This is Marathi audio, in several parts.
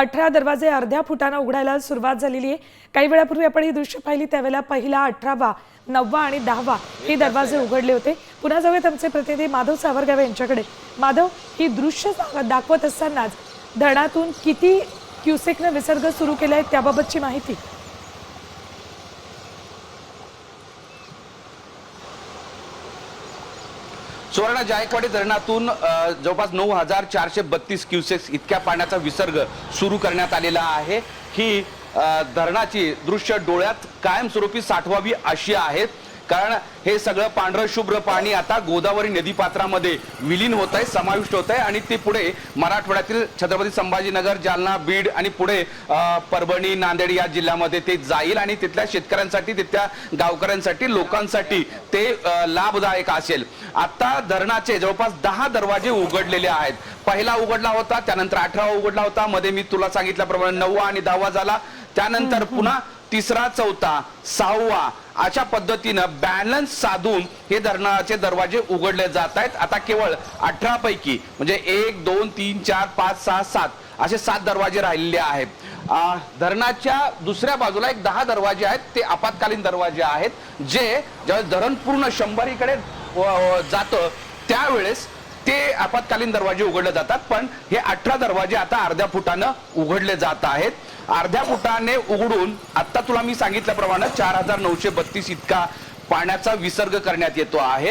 अठरा दरवाजे अर्ध्या फुटानं उघडायला सुरुवात झालेली आहे. काही वेळापूर्वी आपण ही दृश्य पाहिली त्यावेळेला पहिला अठरावा नववा आणि दहावा हे दरवाजे उघडले होते. पुन्हा जाऊयात आमचे प्रतिनिधी माधव सावरगावे यांच्याकडे. माधव ही दृश्य दाखवत असतानाच धरणातून किती क्युसेकनं विसर्ग सुरू केला आहे त्याबाबतची माहिती. सुवर्णा जायकवाडी धरणातून जवळपास नऊ हजार चारशे बत्तीस क्युसेक्स इतक्या पाण्याचा विसर्ग सुरू करण्यात आलेला आहे. ही धरणाची दृश्य डोळ्यात कायमस्वरूपी साठवावी अशी आहेत कारण हे सगळं पांढरं शुभ्र पाणी आता गोदावरी नदीपात्रामध्ये विलीन होत आहे समाविष्ट होत आहे आणि ते पुढे मराठवाड्यातील छत्रपती संभाजीनगर जालना बीड आणि पुढे परभणी नांदेड या जिल्ह्यामध्ये ते जाईल आणि तिथल्या शेतकऱ्यांसाठी तिथल्या गावकऱ्यांसाठी लोकांसाठी ते लाभदायक असेल. आता धरणाचे जवळपास दहा दरवाजे उघडलेले आहेत. पहिला उघडला होता त्यानंतर अठरावा उघडला होता. मध्ये मी तुला सांगितल्याप्रमाणे नववा आणि दहावा झाला. त्यानंतर पुन्हा तिसरा चौथा सहावा अशा पद्धतीनं बॅलन्स साधून हे धरणाचे दरवाजे उघडले जात आहेत. आता केवळ अठरा पैकी म्हणजे एक दोन तीन चार पाच सहा सात असे सात दरवाजे राहिलेले आहेत. धरणाच्या दुसऱ्या बाजूला एक दहा दरवाजे आहेत. ते आपत्कालीन दरवाजे आहेत. जे ज्यावेळेस धरण पूर्ण शंभरीकडे जातं त्यावेळेस ते आपत्कालीन दरवाजे उघडले जातात पण हे अठरा दरवाजे आता अर्ध्या फुटानं उघडले जात आहेत. अर्ध्या फुटाने उघडून आता तुला मी सांगितल्याप्रमाणे चार हजार नऊशे बत्तीस इतका पाण्याचा विसर्ग करण्यात येतो आहे.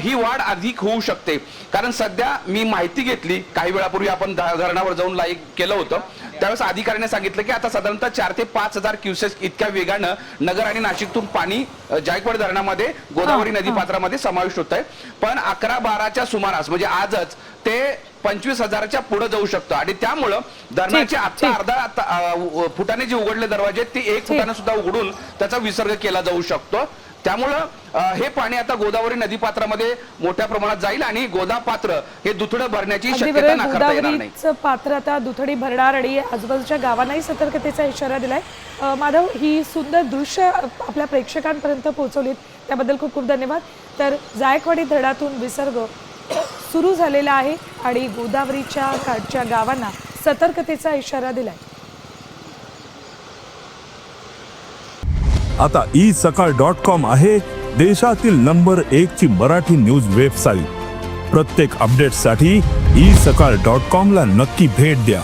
ही वाढ अधिक होऊ शकते. कारण सध्या मी माहिती घेतली काही वेळापूर्वी आपण धरणावर जाऊन लाईक केलं होतं. त्यावेळेस अधिकाऱ्याने सांगितलं की आता साधारणतः चार ते पाच हजार क्युसेस इतक्या वेगानं नगर आणि नाशिकतून पाणी जायकवाडी धरणामध्ये गोदावरी. नदी पात्रामध्ये समाविष्ट होत आहे पण अकरा बाराच्या सुमारास म्हणजे आजच ते पंचवीस हजाराच्या पुढे जाऊ शकतं. आणि त्यामुळं धरणाचे आता. अर्धा फुटाने जे उघडले दरवाजे ते एक फुटाने सुद्धा उघडून त्याचा विसर्ग केला जाऊ शकतो. त्यामुळं हे पाणी आता गोदावरी नदीपात्रामध्ये मोठ्या प्रमाणात जाईल आणि गोदा पात्र हे दुथडं भरण्याची अगदी शक्यता बरोबर नाकारता येणार नाही. गोदावरीचं पात्र आता दुथडी भरणार आणि आजूबाजूच्या गावांनाही सतर्कतेचा इशारा दिलाय. माधव ही सुंदर दृश्य आपल्या प्रेक्षकांपर्यंत पोहोचवलीत. त्याबद्दल खूप खूप धन्यवाद. तर जायकवाडी धरणातून विसर्ग सुरू झालेला आहे. आणि गोदावरीच्या काठच्या गावांना सतर्कतेचा इशारा दिलाय. आता ई सकाळ डॉट कॉम आहे देशातील नंबर एक ची मराठी न्यूज वेबसाईट. प्रत्येक अपडेटसाठी ई सकाळ डॉट कॉम ला नक्की भेट द्या.